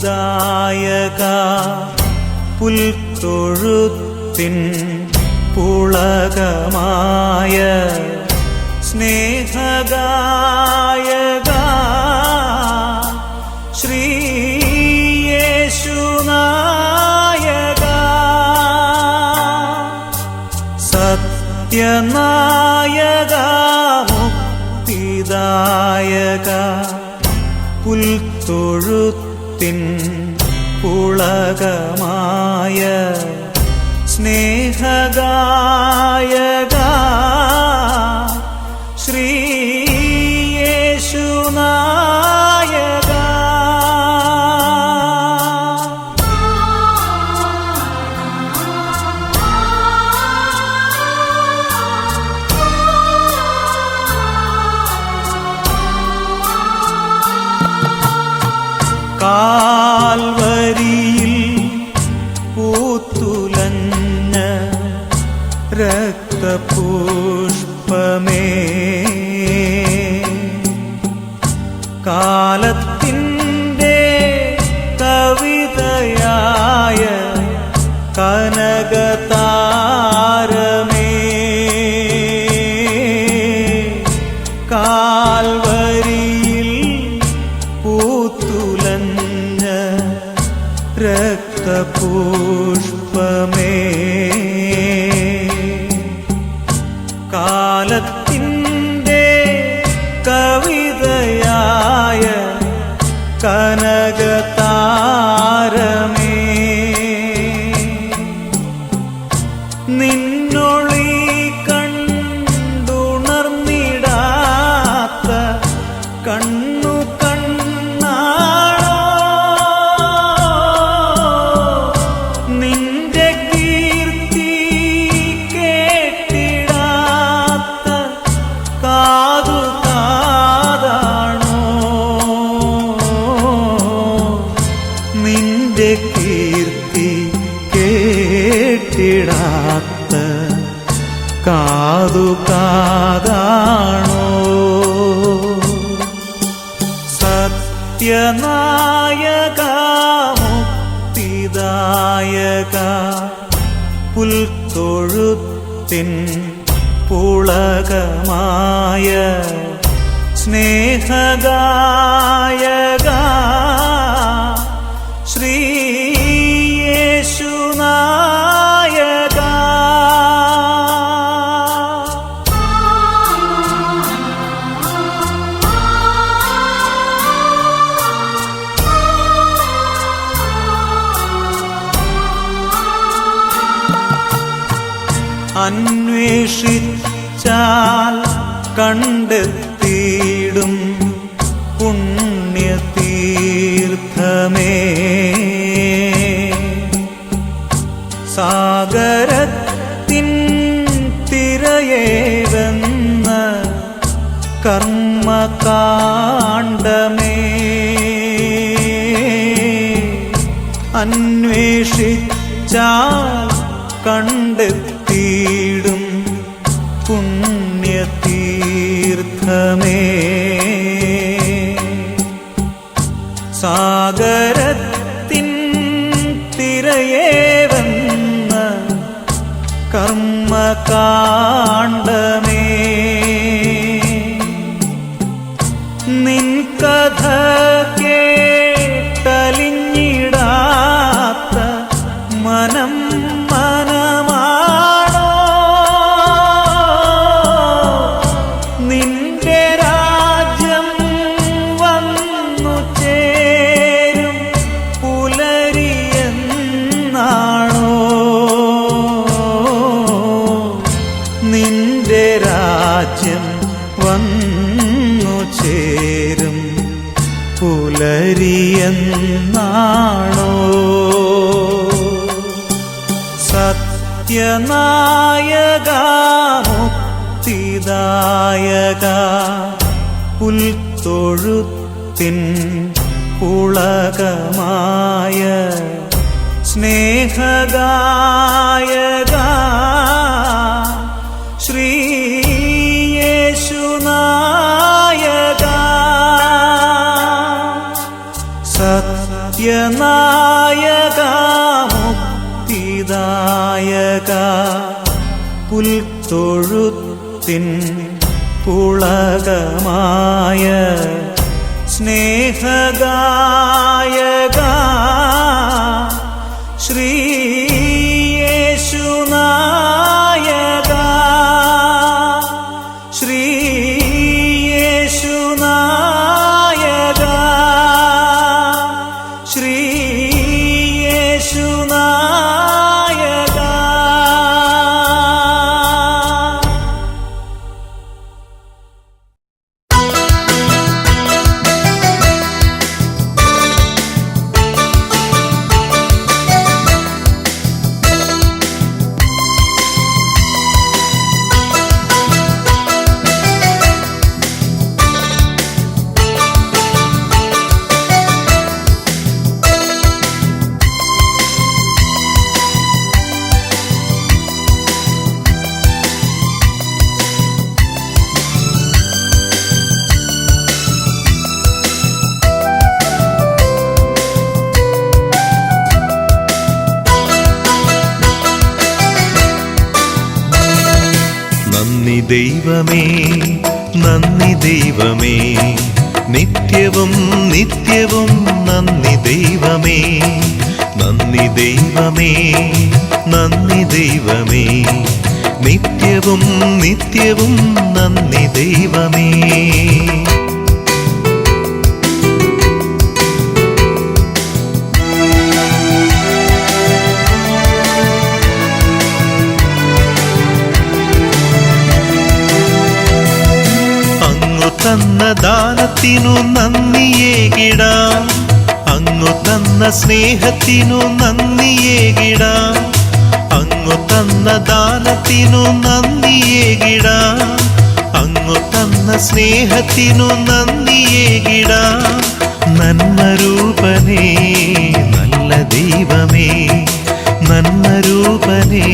മുക്തിദായക പുൽത്തൊഴുത്തിൻ പുളകമായ സ്നേഹഗായക ശ്രീയേശുനായക സത്യനായക മുക്തിദായക പുൽത്തൊഴുത്തിൻ പുളകമായ സ്നേഹഗായക പുൽത്തൊഴുത്തിൻ പുളകമായ സ്നേഹഗായക അന്വേഷിച്ചാൽ കണ്ടെത്തിയിടും പുണ്യതീർത്ഥമേ. സാഗരത്തിൻ തിരയേവെന്ന കർമ്മകാണ്ഡമേ. അന്വേഷിച്ചാൽ കണ്ടെത്തിയിടും സാഗരത്തിൻ തിരയേവെന്ന കർമ്മകാണ്ഡമേ. നിൻ കഥ പുലരിയെന്നാണോ സത്യനായക മുക്തിദായക പുൽത്തൊഴുത്തിൻ പുളകമായ സ്നേഹഗായക ജഗനായക മുക്തിദായക പുൽത്തൊഴുത്തിൻ പുളകമായ സ്നേഹഗായക. ദൈവമേ നന്ദി ദൈവമേ. നിത്യവും നിത്യവും നന്ദി ദൈവമേ. നന്ദി ദൈവമേ നന്ദി ദൈവമേ. നിത്യവും നിത്യവും നന്ദി ദൈവമേ. തന്ന ദാനത്തിനു നന്ദിയേകിടാം അങ്ങു തന്ന സ്നേഹത്തിനു നന്ദിയേകിടാം അങ്ങു തന്ന ദാനത്തിനു നന്ദിയേകിടാം അങ്ങു തന്ന സ്നേഹത്തിനു നന്ദിയേകിടാം നന്മരൂപനേ നല്ല ദൈവമേ. നന്മരൂപനേ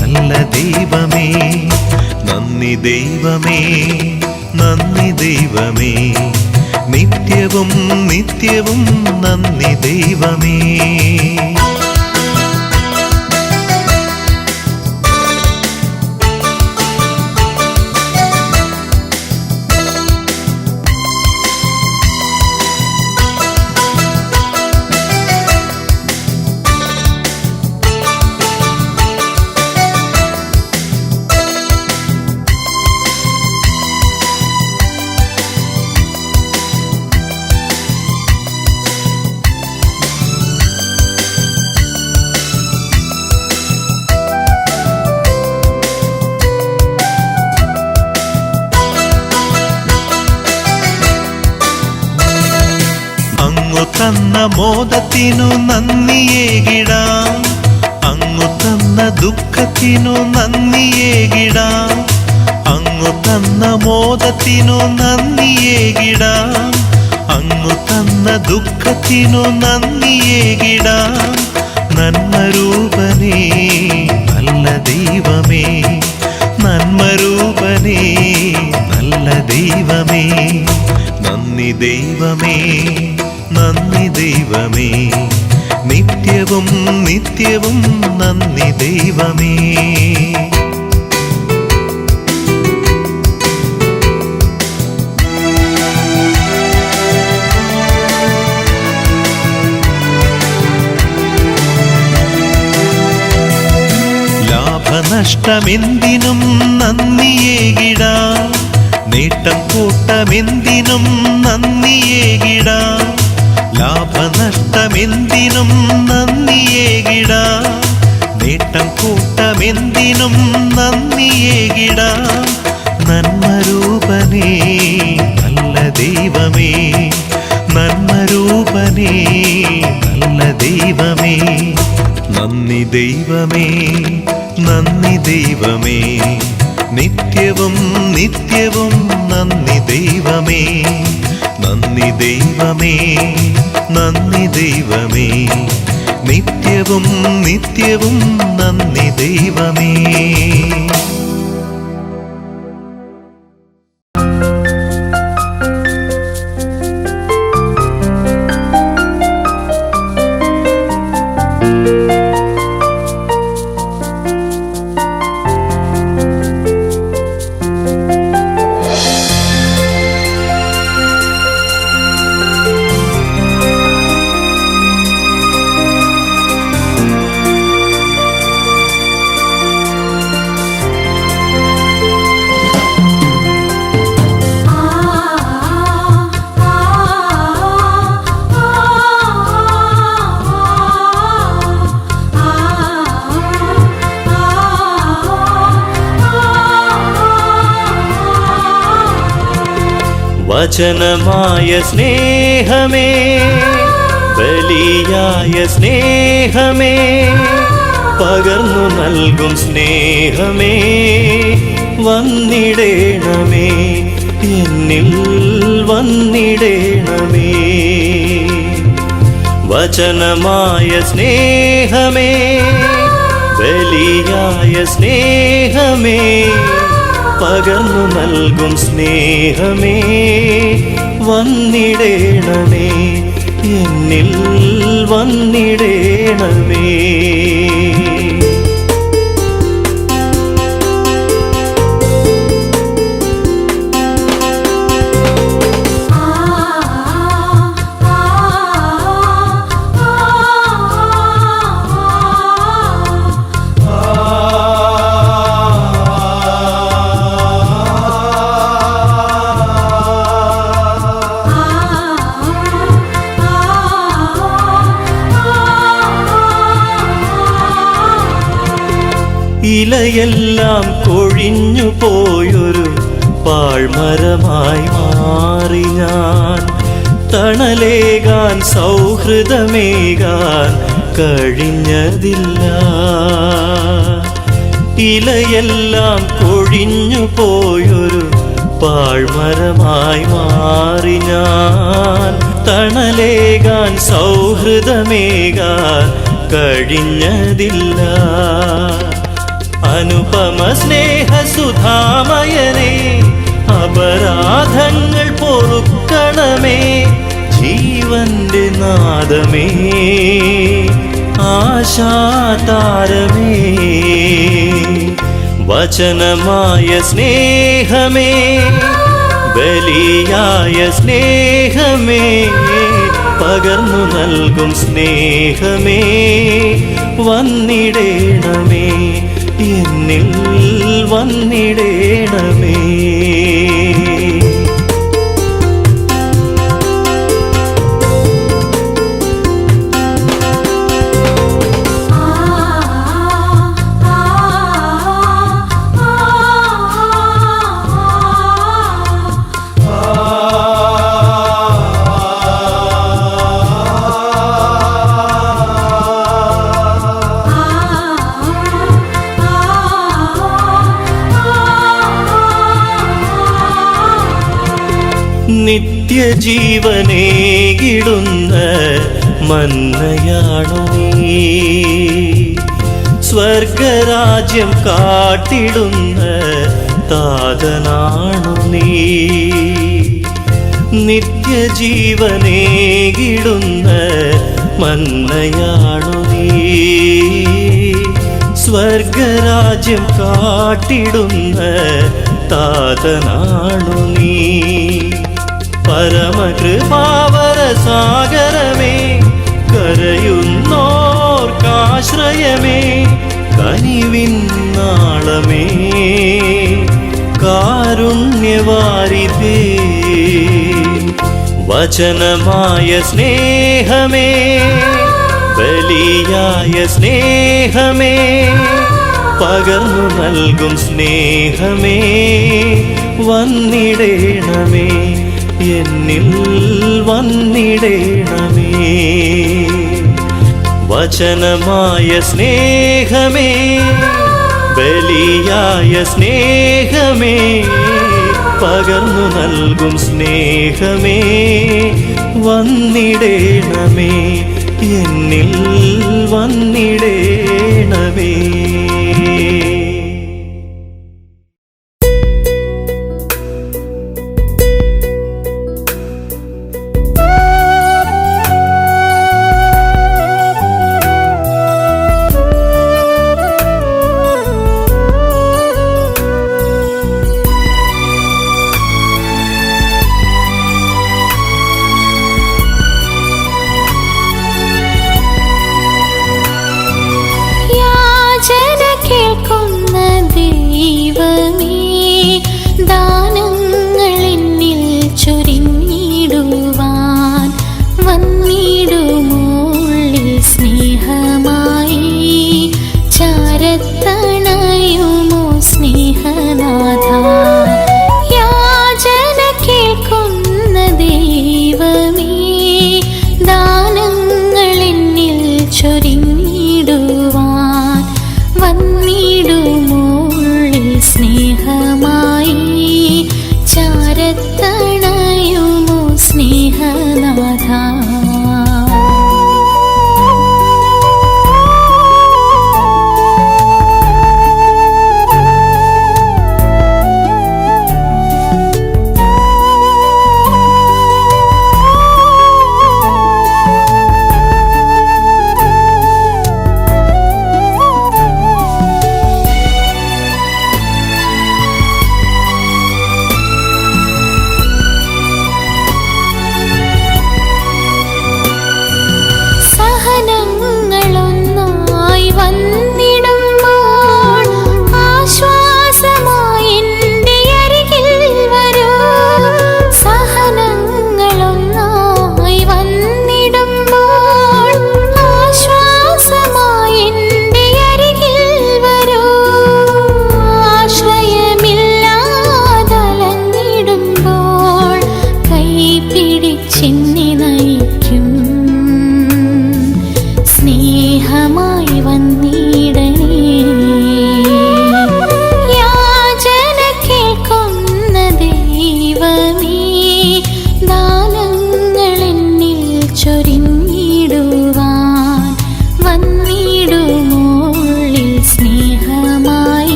നല്ല ദൈവമേ. നന്ദി ദൈവമേ. നന്ദി ദൈവമേ. നിത്യവും നിത്യവും നന്ദി ദൈവമേ. തന്ന മോദത്തിനു നന്ദിയേകിടാം അങ്ങു തന്ന ദുഃഖത്തിനു നന്ദിയേകിടാം അങ്ങു തന്ന മോദത്തിനു നന്ദിയേകിടാം അങ്ങു തന്ന ദുഃഖത്തിനു നന്ദിയേകിടാം നന്മരൂപനേ നല്ല ദൈവമേ. നന്മരൂപനേ നല്ല ദൈവമേ. നന്ദി ദൈവമേ. നന്ദി ദൈവമേ. നിത്യവും നിത്യവും നന്ദി ദൈവമേ. ഷ്ടമെന്തിനും നന്ദിയേകിട നേട്ടം കൂട്ടമെന്തിനും നന്ദിയേകിടാം ലാഭനഷ്ടമെന്തിനും നന്ദിയേകിട നേട്ടം കൂട്ടമെന്തിനും നന്ദിയേകിട നന്മരൂപനേ നല്ല ദൈവമേ. നന്മരൂപനേ നല്ല ദൈവമേ. നന്ദി ദൈവമേ നന്ദി ദൈവമേ. നിത്യവും നിത്യവും നന്ദി ദൈവമേ. നന്ദി ദൈവമേ. നന്ദി ദൈവമേ. നിത്യവും നിത്യവും നന്ദി ദൈവമേ. വചനമായ സ്നേഹമേ ബലിയായ സ്നേഹമേ പകർന്നു നൽകും സ്നേഹമേ വന്നിടേണമേ എന്നിൽ വന്നിടേണമേ. വചനമായ സ്നേഹമേ ബലിയായ സ്നേഹമേ പകർന്നു നൽകും സ്നേഹമേ വന്നിടേണമേ എന്നിൽ വന്നിടേണമേ. ഇലയെല്ലാം കൊഴിഞ്ഞു പോയൊരു പാഴ്മരമായി മാറി ഞാൻ. തണലേകാൻ സൗഹൃദമേകാൻ കഴിഞ്ഞതില്ല. ഇലയെല്ലാം കൊഴിഞ്ഞു പോയൊരു പാഴ്മരമായി മാറി ഞാൻ. തണലേകാൻ സൗഹൃദമേകാൻ കഴിഞ്ഞതില്ല. അനുപമ സ്നേഹ സുധാമയനേ അപരാധങ്ങൾ പൊറുക്കണമേ ജീവന്റെ നാദമേ ആശാതാരമേ. വചനമായ സ്നേഹമേ ബലിയായ സ്നേഹമേ പകർന്നു നൽകും സ്നേഹമേ വന്നിടേണമേ. എന്നിൽ വന്നിടേണമേ. നിത്യജീവനേകിടുന്ന മന്നയാണു നീ? സ്വർഗരാജ്യം കാട്ടിടുന്ന താതനാണു നീ? നിത്യജീവനേകിടുന്ന മന്നയാണു നീ? സ്വർഗരാജ്യം കാട്ടിടുന്ന താതനാണു നീ? പരമകൃപാവര സാഗരമേ കരയുന്നോർക്കാശ്രയമേ കനിവിൻ നാളമേ കാരുണ്യവാരിതേ വചനമായ സ്നേഹമേ ബലിയായ സ്നേഹമേ പകർന്നു നൽകും സ്നേഹമേ വന്നിടേണമേ. എന്നിൽ വന്നിടേണമേ. വചനമായ സ്നേഹമേ ബലിയായ സ്നേഹമേ പകർന്നു നൽകും സ്നേഹമേ വന്നിടേണമേ എന്നിൽ വന്നിടേണമേ.